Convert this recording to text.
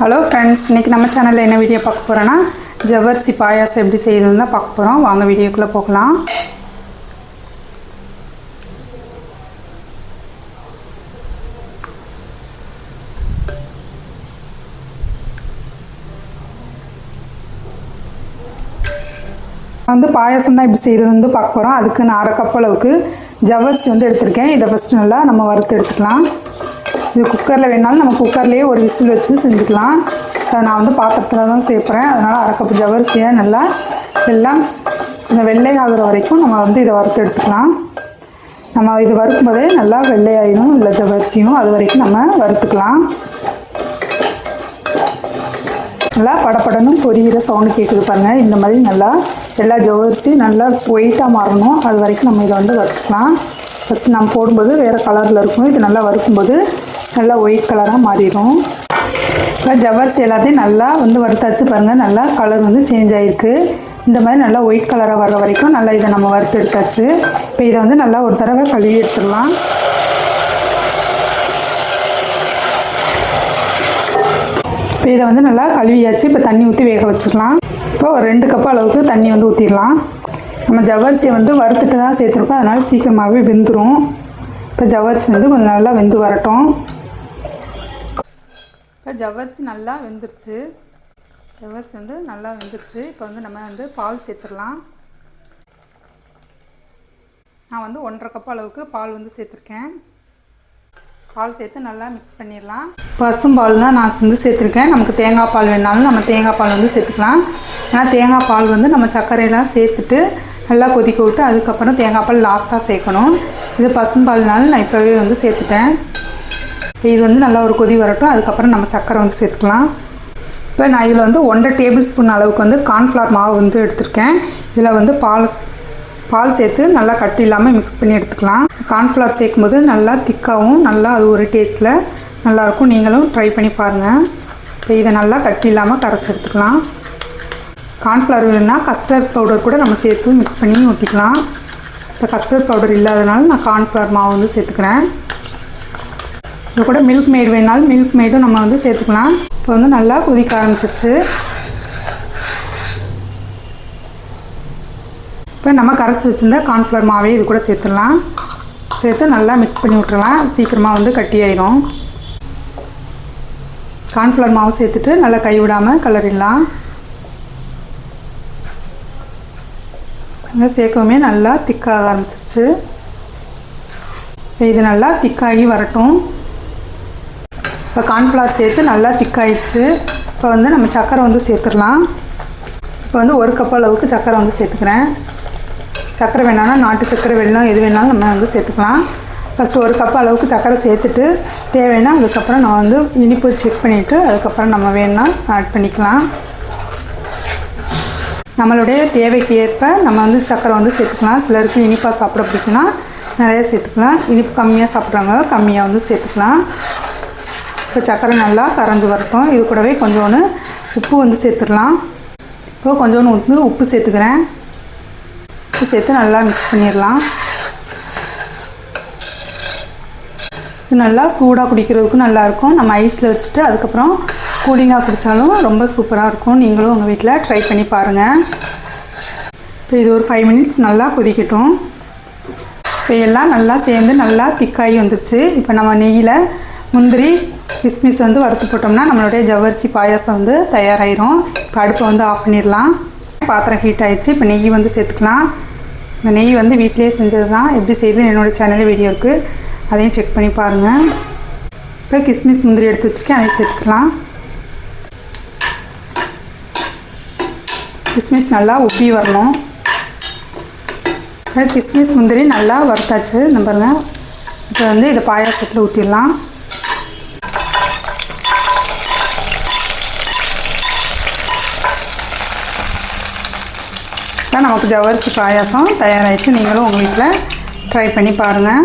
Hello friends இன்றைக்கி நம்ம சேனலில் என்ன வீடியோ பார்க்க போகிறோன்னா ஜவ்வரிசி பாயாசம் எப்படி செய்யுதுன்னு தான் பார்க்க போகிறோம் வாங்க வீடியோக்குள்ளே போகலாம். வந்து பாயாசம் தான் எப்படி செய்கிறது வந்து பார்க்க போகிறோம் அதுக்கு நான் அரை கப் அளவுக்கு ஜவ்வரிசி வந்து எடுத்திருக்கேன். இதை ஃபஸ்ட்டு நல்லா நம்ம வறுத்து எடுத்துக்கலாம். இது குக்கரில் வேணாலும் நம்ம குக்கர்லேயே ஒரு விசில் வச்சு செஞ்சுக்கலாம். அதை நான் வந்து பாத்திரத்தில் தான் சேர்ப்பேன் அதனால் அரைக்கப்பு ஜவரிசியாக நல்லா எல்லாம் இந்த வெள்ளை ஆகிற வரைக்கும் நம்ம வந்து இதை வறுத்து எடுத்துக்கலாம். நம்ம இது வறுக்கும் போதே நல்லா வெள்ளையாயிடும் இல்லை ஜவரிசியும் அது வரைக்கும் நம்ம வறுத்துக்கலாம். நல்லா படப்படன்னு பொரியிற சவுண்டு கேட்குது பாருங்கள் இந்த மாதிரி நல்லா எல்லா ஜவரிசி நல்லா ஒயிட்டாக மாறணும். அது வரைக்கும் நம்ம இதை வந்து வறுத்துக்கலாம். ஃபஸ்ட்டு நம்ம போடும்போது வேறு கலரில் இருக்கும். இது நல்லா வறுக்கும்போது நல்லா ஒயிட் கலராக மாறிடும். இப்போ ஜவ்வரிசி எல்லாத்தையும் நல்லா வந்து வறுத்தாச்சு பாருங்கள் நல்லா கலர் வந்து சேஞ்ச் ஆகிருக்கு இந்த மாதிரி நல்லா ஒயிட் கலராக வர்ற வரைக்கும் நல்லா இதை நம்ம வறுத்து எடுத்தாச்சு. இப்போ இதை வந்து நல்லா ஒரு தடவை கழுவி எடுத்துடலாம். இப்போ இதை வந்து நல்லா கழுவியாச்சு. இப்போ தண்ணி ஊற்றி வேக வச்சுக்கலாம். இப்போ ஒரு ரெண்டு கப் அளவுக்கு தண்ணி வந்து ஊற்றிடலாம் நம்ம ஜவ்வரிசியை வந்து வறுத்துட்டு தான் சேர்த்துருக்கோம். அதனால் சீக்கிரமாகவே வெந்துடும் இப்போ ஜவ்வரிசி வந்து கொஞ்சம் நல்லா வெந்து வரட்டும். இப்போ ஜவ்வரிசி நல்லா வெந்துருச்சு. ஜவ்வரிசி வந்து நல்லா வெந்துருச்சு. இப்போ வந்து நம்ம வந்து பால் சேர்த்துடலாம். நான் வந்து ஒன்றரை கப் அளவுக்கு பால் வந்து சேர்த்துருக்கேன். பால் சேர்த்து நல்லா மிக்ஸ் பண்ணிடலாம். பசும்பால் தான் நான் வந்து சேர்த்துருக்கேன். நமக்கு தேங்காய் பால் வேணாலும் நம்ம தேங்காய் பால் வந்து சேர்த்துக்கலாம். ஏன்னா தேங்காய் பால் வந்து நம்ம சர்க்கரையெல்லாம் சேர்த்துட்டு நல்லா கொதிக்க விட்டு அதுக்கப்புறம் தேங்காய் பால் லாஸ்ட்டாக சேர்க்கணும். இது பசும்பால்னால நான் இப்போவே வந்து சேர்த்துட்டேன். இப்போ இது வந்து நல்லா ஒரு கொதி வரட்டும். அதுக்கப்புறம் நம்ம சர்க்கரை வந்து சேர்த்துக்கலாம். இப்போ நான் இதில் வந்து ஒன்றரை டேபிள் ஸ்பூன் அளவுக்கு வந்து கார்ன்ஃப்ளவர் மாவு வந்து எடுத்திருக்கேன். இதில் வந்து பால் பால் சேர்த்து நல்லா கட்டி இல்லாமல் மிக்ஸ் பண்ணி எடுத்துக்கலாம். கார்ன்ஃப்ளவர் சேர்க்கும்போது நல்லா திக்காகவும் நல்லா அது ஒரு டேஸ்ட்டில் நல்லாயிருக்கும். நீங்களும் ட்ரை பண்ணி பாருங்கள் இப்போ இதை நல்லா கட்டி இல்லாமல் கரைச்சி எடுத்துக்கலாம். கார்ன்ஃப்ளவர் இல்லைன்னா கஸ்டர்ட் பவுடர் கூட நம்ம சேர்த்து மிக்ஸ் பண்ணி ஊற்றிக்கலாம் இப்போ கஸ்டர்ட் பவுடர் இல்லாதனால நான் கார்ன்ஃப்ளவர் மாவு வந்து சேர்த்துக்கிறேன். இது கூட மில்க் மேட் வேணாலும் மில்க் மேடும் நம்ம வந்து சேர்த்துக்கலாம். இப்போ வந்து நல்லா கொதிக்க ஆரம்பிச்சிச்சு இப்போ நம்ம கரைச்சி வச்சுருந்த கார்ன்ஃப்ளவர் மாவே இது கூட சேர்த்துடலாம். சேர்த்து நல்லா மிக்ஸ் பண்ணி விட்டுறலாம் சீக்கிரமாக வந்து கட்டி ஆயிரும். கார்ன்ஃப்ளவர் மாவு சேர்த்துட்டு நல்லா கைவிடாமல் கலரிடலாம் அங்கே சேர்க்கவுமே நல்லா திக்காக ஆரம்பிச்சிருச்சு. இது நல்லா திக்காகி வரட்டும். இப்போ கார்ன்ஃப்ளவர் சேர்த்து நல்லா திக்காயிடுச்சு இப்போ வந்து நம்ம சக்கரை வந்து சேர்த்துடலாம். இப்போ வந்து ஒரு கப் அளவுக்கு சக்கரை வந்து சேர்த்துக்கிறேன். சக்கரை வேணாலும் நாட்டு சக்கரை வெள்ளம் எது வேணாலும் நம்ம வந்து சேர்த்துக்கலாம். ஃபஸ்ட்டு ஒரு கப் அளவுக்கு சக்கரை சேர்த்துட்டு தேவைன்னா அதுக்கப்புறம் நான் வந்து இனிப்பு செக் பண்ணிவிட்டு அதுக்கப்புறம் நம்ம வேணால் ஆட் பண்ணிக்கலாம். நம்மளுடைய தேவைக்கு ஏற்ப நம்ம வந்து சக்கரை வந்து சேர்த்துக்கலாம். சிலருக்கு இனிப்பாக சாப்பிட பிடிக்குன்னா நிறைய சேர்த்துக்கலாம். இனிப்பு கம்மியாக சாப்பிட்றவங்க கம்மியாக வந்து சேர்த்துக்கலாம். இப்போ சக்கரை நல்லா கரைஞ்சி வரட்டும். இது கூடவே கொஞ்சோண்டு உப்பு வந்து சேர்த்துடலாம். இப்போ கொஞ்சோண்டு வந்து உப்பு சேர்த்துக்கிறேன். உப்பு சேர்த்து நல்லா மிக்ஸ் பண்ணிடலாம். இது நல்லா சூடாக குடிக்கிறதுக்கும் நல்லாயிருக்கும் நம்ம ஐஸில் வச்சுட்டு அதுக்கப்புறம் கூலிங்காக குடித்தாலும் ரொம்ப சூப்பராக இருக்கும். நீங்களும் உங்கள் வீட்டில் ட்ரை பண்ணி பாருங்கள் இப்போ இது ஒரு ஃபைவ் மினிட்ஸ் நல்லா கொதிக்கட்டும். இப்போ எல்லாம் நல்லா சேர்ந்து நல்லா திக்காகி வந்துருச்சு. இப்போ நம்ம நெய்யில் முந்திரி கிஸ்மிஸ் வந்து வறுத்து போட்டோம்னா நம்மளுடைய ஜவ்வரிசி பாயாசம் வந்து தயாராகிரும் இப்போ அடுப்பை வந்து ஆஃப் பண்ணிடலாம். பாத்திரம் ஹீட் ஆகிடுச்சு இப்போ நெய் வந்து சேர்த்துக்கலாம். இந்த நெய் வந்து வீட்டிலே செஞ்சது தான் எப்படி செய்யுது என்னோடய சேனலில் வீடியோ இருக்குது அதையும் செக் பண்ணி பாருங்கள் இப்போ கிஸ்மிஸ் முந்திரி எடுத்து வச்சுருக்கேன். அதையும் சேர்த்துக்கலாம். கிஸ்மிஸ் நல்லா உப்பி வரணும். கிஸ்மிஸ் முந்திரி நல்லா வறுத்தாச்சு. இந்த பாருங்கள் இப்போ வந்து இதை பாயாசத்தில் ஊற்றிடலாம் இப்போ நமக்கு ஜவ்வரிசி பாயாசம் தயாராகிடுச்சு நீங்களும் உங்கள் வீட்டில் ட்ரை பண்ணி பாருங்கள்